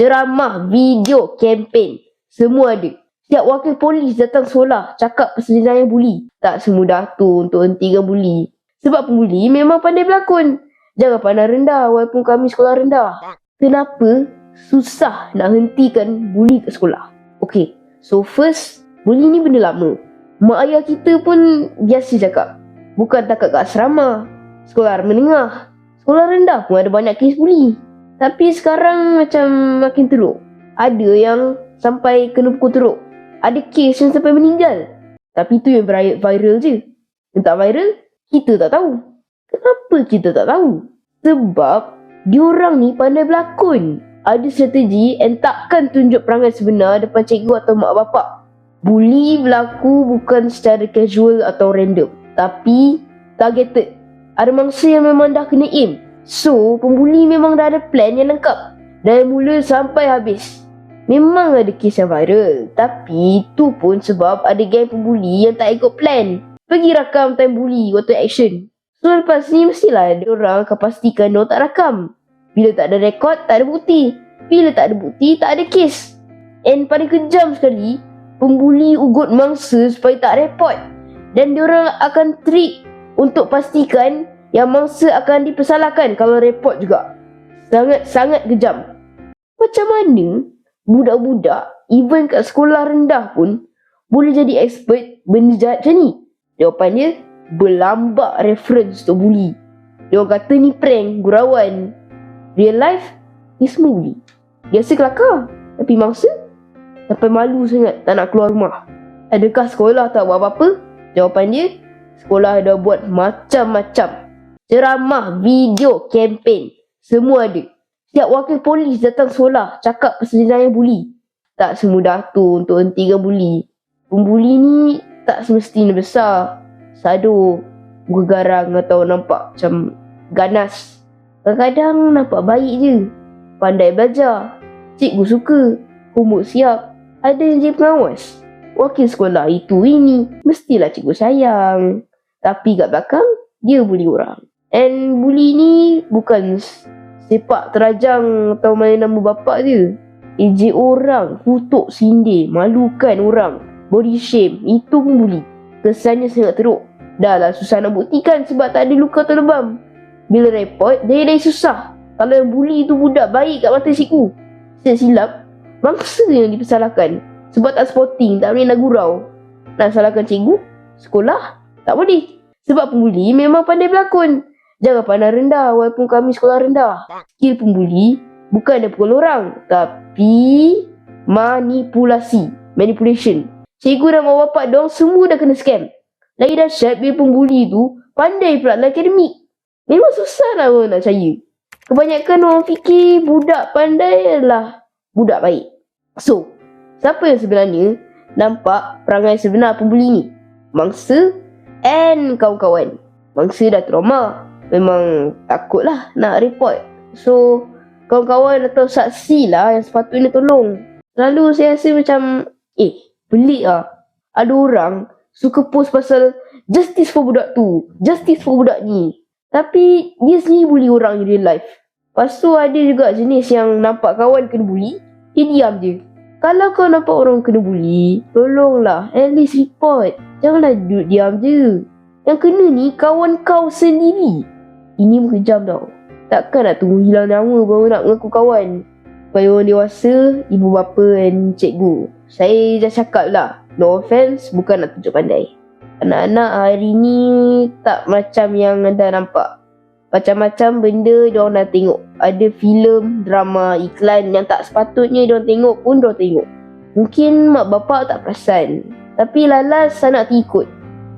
ceramah, video, kempen. Semua ada. Setiap wakil polis datang sekolah cakap jenayah buli. Tak semudah tu untuk hentikan buli. Sebab pembuli memang pandai berlakon. Jangan pandang rendah walaupun kami sekolah rendah. Kenapa susah nak hentikan buli kat sekolah? Okay, so first, buli ni benda lama. Mak ayah kita pun biasa cakap. Bukan takat kat asrama. Sekolah menengah. Sekolah rendah pun ada banyak kes buli. Tapi sekarang macam makin teruk. Ada yang sampai kena pukul teruk. Ada kes yang sampai meninggal. Tapi tu yang viral, je. Yang tak viral, kita tak tahu. Kenapa kita tak tahu? Sebab diorang ni pandai berlakon. Ada strategi and takkan tunjuk perangai sebenar depan cikgu atau mak bapak. Bully berlaku bukan secara casual atau random. Tapi targeted. Ada mangsa yang memang dah kena aim. So, pembuli memang dah ada plan yang lengkap. Dari mula sampai habis. Memang ada kes yang viral. Tapi tu pun sebab ada geng pembuli yang tak ikut plan. Pergi rakam time bully waktu action. So lepas ni mestilah ada orang akan pastikan dia tak rakam. Bila tak ada rekod, tak ada bukti. Bila tak ada bukti, tak ada kes. And paling kejam sekali, pembuli ugut mangsa supaya tak report. Dan diorang akan trik untuk pastikan yang mangsa akan dipersalahkan kalau report juga. Sangat-sangat kejam. Macam mana budak-budak, even kat sekolah rendah pun, boleh jadi expert benda jahat macam ni? Jawapan dia, berlambak reference untuk bully. Dia orang kata ni prank, gurauan. Real life, ni semua bully. Biasa kelakar, tapi mangsa, sampai malu sangat tak nak keluar rumah. Adakah sekolah tak buat apa-apa? Jawapan dia, sekolah dah buat macam-macam. Ceramah, video, kempen, semua ada. Setiap wakil polis datang sekolah cakap pasal jenayah buli. Tak semudah tu untuk hentikan buli. Pembuli ni tak semestinya besar. Sado, muka garang atau nampak macam ganas. Kadang-kadang nampak baik je. Pandai belajar. Cikgu suka. Homework siap. Ada yang jadi pengawas. Wakil sekolah itu ini. Mestilah cikgu sayang. Tapi kat belakang, dia bully orang. And bully ni bukan sepak terajang atau main nama bapak je. Ejek orang, kutuk sindir, malukan orang, body shame, itu pun bully. Kesannya sangat teruk. Dah lah susah nak buktikan sebab tak ada luka atau lebam. Bila report, dia dah susah. Kalau yang bully tu budak baik kat mata cikgu. Saya silap, bangsa yang dipersalahkan. Sebab tak sporting, tak boleh nak gurau. Nak salahkan cikgu? Sekolah? Tak boleh. Sebab pembuli memang pandai berlakon. Jangan pandang rendah walaupun kami sekolah rendah. Skill pembuli bukan dia pukul orang. Tapi manipulasi. Manipulation. Cikgu dan mak bapak dong semua dah kena scam. Lagi dahsyat bila pembuli tu pandai pula dalam akademik. Memang susah lah orang nak percaya. Kebanyakan orang fikir budak pandai adalah budak baik. So, siapa yang sebenarnya nampak perangai sebenar pembuli ni? Mangsa and kawan-kawan. Mangsa dah trauma memang takut lah nak report. So, kawan-kawan atau saksi lah yang sepatutnya tolong. Selalu saya rasa macam, eh, pelik lah. Ada orang suka post pasal justice for budak tu, justice for budak ni. Tapi, dia sendiri bully orang in real life. Lepas tu ada juga jenis yang nampak kawan kena bully, dia diam je. Kalau kau nampak orang kena bully, tolonglah, at least report. Janganlah duduk diam je. Yang kena ni kawan kau sendiri. Ini kejam tau. Takkan nak tunggu hilang nama baru nak mengaku kawan. Supaya orang dewasa, ibu bapa dan cikgu. Saya dah cakap lah. No offense, bukan nak tunjuk pandai. Anak-anak hari ni tak macam yang anda nampak. Macam-macam benda diorang dah tengok. Ada filem, drama, iklan yang tak sepatutnya diorang tengok pun diorang tengok. Mungkin mak bapak tak perasan. Tapi lalas anak ikut.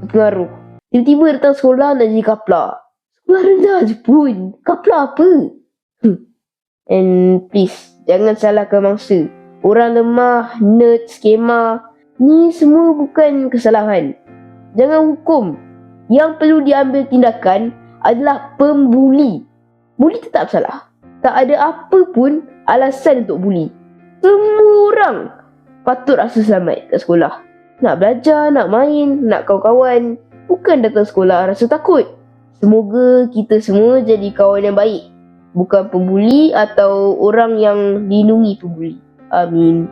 Terpengaruh. Tiba-tiba datang sekolah nak jadi kapla. Rendah je pun. Kapla apa? Hmm. And please, jangan salahkan mangsa. Orang lemah, nerd, skema. Ni semua bukan kesalahan. Jangan hukum. Yang perlu diambil tindakan adalah pembuli. Buli tetap salah. Tak ada apa pun alasan untuk buli. Semua orang patut rasa selamat kat sekolah. Nak belajar, nak main, nak kawan-kawan. Bukan datang sekolah rasa takut. Semoga kita semua jadi kawan yang baik. bukan pembuli atau orang yang lindungi pembuli. Amin.